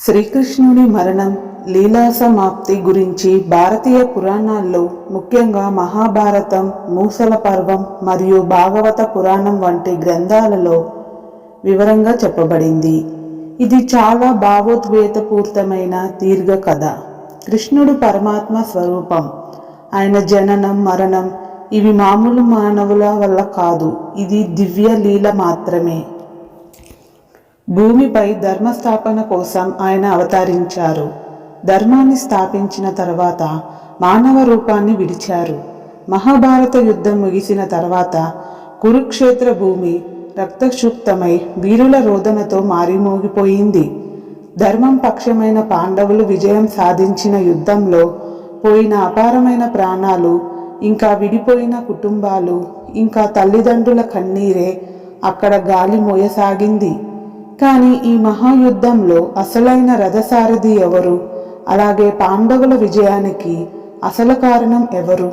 శ్రీకృష్ణుడి మరణం లీలా సమాప్తి గురించి భారతీయ పురాణాల్లో ముఖ్యంగా మహాభారతం మూసల పర్వం మరియు భాగవత పురాణం వంటి గ్రంథాలలో వివరంగా చెప్పబడింది. ఇది చాలా భావోద్వేతపూరితమైన దీర్ఘ కథ. కృష్ణుడు పరమాత్మ స్వరూపం. ఆయన జననం మరణం ఇవి మామూలు మానవుల వల్ల కాదు. ఇది దివ్య లీల మాత్రమే. భూమిపై ధర్మస్థాపన కోసం ఆయన అవతరించారు. ధర్మాన్ని స్థాపించిన తర్వాత మానవ రూపాన్ని విడిచారు. మహాభారత యుద్ధం ముగిసిన తర్వాత కురుక్షేత్ర భూమి రక్తక్షుప్తమై వీరుల రోదనతో మారిమోగిపోయింది. ధర్మం పక్షమైన పాండవులు విజయం సాధించిన యుద్ధంలో పోయిన అపారమైన ప్రాణాలు ఇంకా విడిపోయిన కుటుంబాలు ఇంకా తల్లిదండ్రుల కన్నీరే అక్కడ గాలి మోయసాగింది. కానీ ఈ మహాయుద్ధంలో అసలైన రథసారథి ఎవరు? అలాగే పాండవుల విజయానికి అసలు కారణం ఎవరు?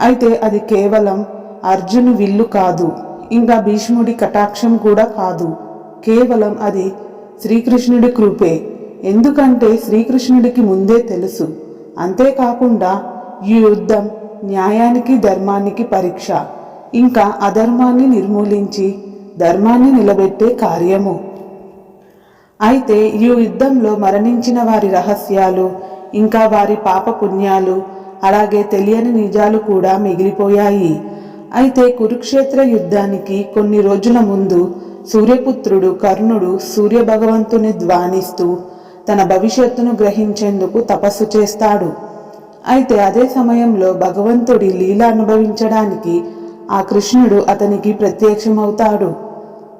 అయితే అది కేవలం అర్జును విల్లు కాదు ఇంకా భీష్ముడి కటాక్షం కూడా కాదు. కేవలం అది శ్రీకృష్ణుడి కృపే. ఎందుకంటే శ్రీకృష్ణుడికి ముందే తెలుసు. అంతేకాకుండా ఈ యుద్ధం న్యాయానికి ధర్మానికి పరీక్ష. ఇంకా అధర్మాన్ని నిర్మూలించి ధర్మాన్ని నిలబెట్టే కార్యము. అయితే ఈ యుద్ధంలో మరణించిన వారి రహస్యాలు ఇంకా వారి పాప పుణ్యాలు అలాగే తెలియని నిజాలు కూడా మిగిలిపోయాయి. అయితే కురుక్షేత్ర యుద్ధానికి కొన్ని రోజుల ముందు సూర్యపుత్రుడు కర్ణుడు సూర్య భగవంతుని ధ్వానిస్తూ తన భవిష్యత్తును గ్రహించేందుకు తపస్సు చేస్తాడు. అయితే అదే సమయంలో భగవంతుడి లీల అనుభవించడానికి ఆ కృష్ణుడు అతనికి ప్రత్యక్షమవుతాడు.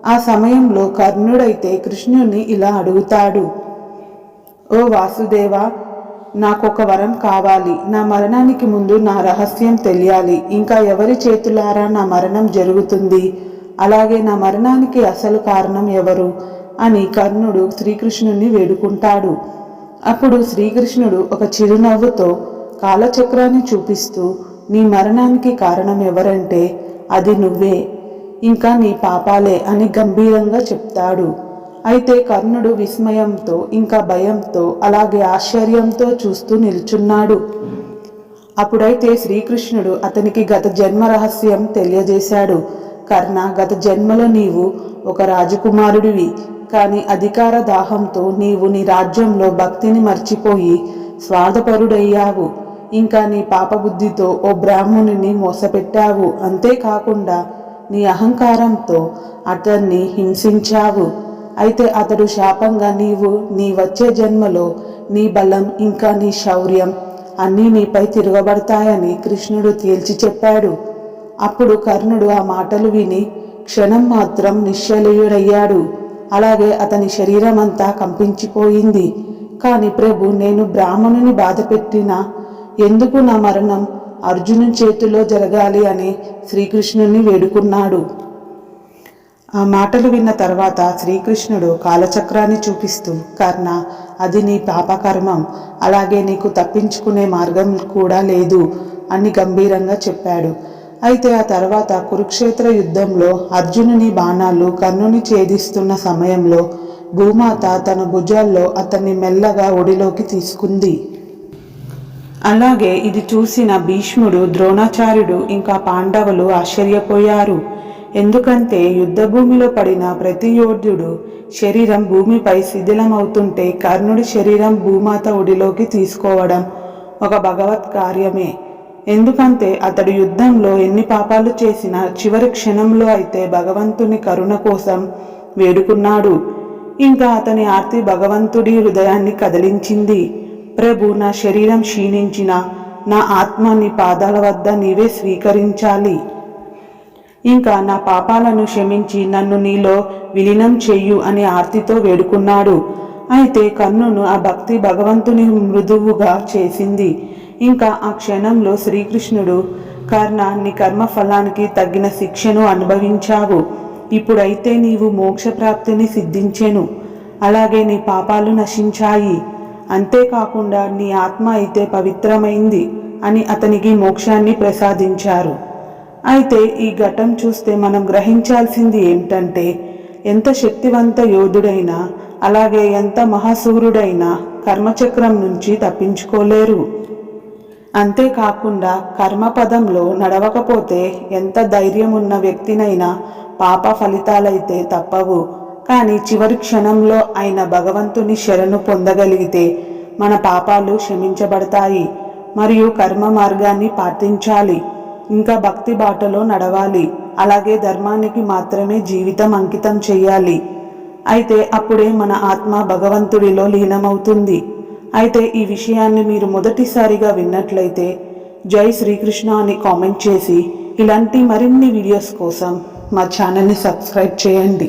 ఆ సమయంలో కర్ణుడైతే కృష్ణుని ఇలా అడుగుతాడు. ఓ వాసుదేవా నాకొక వరం కావాలి. నా మరణానికి ముందు నా రహస్యం తెలియాలి. ఇంకా ఎవరి చేతులారా నా మరణం జరుగుతుంది? అలాగే నా మరణానికి అసలు కారణం ఎవరు? అని కర్ణుడు శ్రీకృష్ణుని వేడుకుంటాడు. అప్పుడు శ్రీకృష్ణుడు ఒక చిరునవ్వుతో కాలచక్రాన్ని చూపిస్తూ నీ మరణానికి కారణం ఎవరంటే అది నువ్వే. ఇంకా నీ పాపాలే అని గంభీరంగా చెప్తాడు. అయితే కర్ణుడు విస్మయంతో ఇంకా భయంతో అలాగే ఆశ్చర్యంతో చూస్తూ నిల్చున్నాడు. అప్పుడైతే శ్రీకృష్ణుడు అతనికి గత జన్మ రహస్యం తెలియజేశాడు. కర్ణ గత జన్మలో నీవు ఒక రాజకుమారుడివి కానీ అధికార దాహంతో నీవు నీ రాజ్యంలో భక్తిని మర్చిపోయి స్వార్థపరుడయ్యావు. ఇంకా నీ పాపబుద్ధితో ఓ బ్రాహ్మణుని మోసపెట్టావు. అంతేకాకుండా నీ అహంకారంతో అతన్ని హింసించావు. అయితే అతడు శాపంగా నీవు నీ వచ్చే జన్మలో నీ బలం ఇంకా నీ శౌర్యం అన్నీ నీపై తిరగబడతాయని కృష్ణుడు తేల్చి చెప్పాడు. అప్పుడు కర్ణుడు ఆ మాటలు విని క్షణం మాత్రం నిశ్చలయుడయ్యాడు. అలాగే అతని శరీరం అంతా కంపించిపోయింది. కాని ప్రభు నేను బ్రాహ్మణుని బాధపెట్టినా ఎందుకు నా మరణం? అర్జును చేతిలో జరగాలి అని శ్రీకృష్ణుని వేడుకున్నాడు. ఆ మాటలు విన్న తర్వాత శ్రీకృష్ణుడు కాలచక్రాన్ని చూపిస్తూ కర్ణ అది నీ పాపకర్మం. అలాగే నీకు తప్పించుకునే మార్గం కూడా లేదు అని గంభీరంగా చెప్పాడు. అయితే ఆ తర్వాత కురుక్షేత్ర యుద్ధంలో అర్జునుని బాణాలు కర్ణుని ఛేదిస్తున్న సమయంలో భూమాత తన భుజాల్లో అతన్ని మెల్లగా ఒడిలోకి తీసుకుంది. అలాగే ఇది చూసిన భీష్ముడు ద్రోణాచార్యుడు ఇంకా పాండవులు ఆశ్చర్యపోయారు. ఎందుకంటే యుద్ధభూమిలో పడిన ప్రతి యోధుడు శరీరం భూమిపై శిథిలమవుతుంటే కర్ణుడి శరీరం భూమాత ఒడిలోకి తీసుకోవడం ఒక భగవత్ కార్యమే. ఎందుకంటే అతడు యుద్ధంలో ఎన్ని పాపాలు చేసినా చివరి క్షణంలో అయితే భగవంతుని కరుణ కోసం వేడుకున్నాడు. ఇంకా అతని ఆర్తి భగవంతుడి హృదయాన్ని కదిలించింది. ప్రభు నా శరీరం క్షీణించిన నా ఆత్మ నీ పాదాల వద్ద నీవే స్వీకరించాలి. ఇంకా నా పాపాలను క్షమించి నన్ను నీలో విలీనం చెయ్యు అని ఆర్తితో వేడుకున్నాడు. అయితే కన్నును ఆ భక్తి భగవంతుని మృదువుగా చేసింది. ఇంకా ఆ క్షణంలో శ్రీకృష్ణుడు కర్ణ నీ కర్మ ఫలానికి తగిన శిక్షను అనుభవించావు. ఇప్పుడైతే నీవు మోక్ష ప్రాప్తిని సిద్ధించెను. అలాగే నీ పాపాలు నశించాయి. అంతేకాకుండా నీ ఆత్మ అయితే పవిత్రమైంది అని అతనికి మోక్షాన్ని ప్రసాదించారు. అయితే ఈ ఘటం చూస్తే మనం గ్రహించాల్సింది ఏమిటంటే ఎంత శక్తివంత యోధుడైనా అలాగే ఎంత మహాసూరుడైనా కర్మచక్రం నుంచి తప్పించుకోలేరు. అంతేకాకుండా కర్మపదంలో నడవకపోతే ఎంత ధైర్యం ఉన్న వ్యక్తినైనా పాప ఫలితాలైతే తప్పవు. కానీ చివరి క్షణంలో ఆయన భగవంతుని శరణు పొందగలిగితే మన పాపాలు క్షమించబడతాయి. మరియు కర్మ మార్గాన్ని పాటించాలి. ఇంకా భక్తి బాటలో నడవాలి. అలాగే ధర్మానికి మాత్రమే జీవితం అంకితం చేయాలి. అయితే అప్పుడే మన ఆత్మ భగవంతుడిలో లీనమవుతుంది. అయితే ఈ విషయాన్ని మీరు మొదటిసారిగా విన్నట్లయితే జై శ్రీకృష్ణ అని కామెంట్ చేసి ఇలాంటి మరిన్ని వీడియోస్ కోసం మా ఛానల్ని సబ్స్క్రైబ్ చేయండి.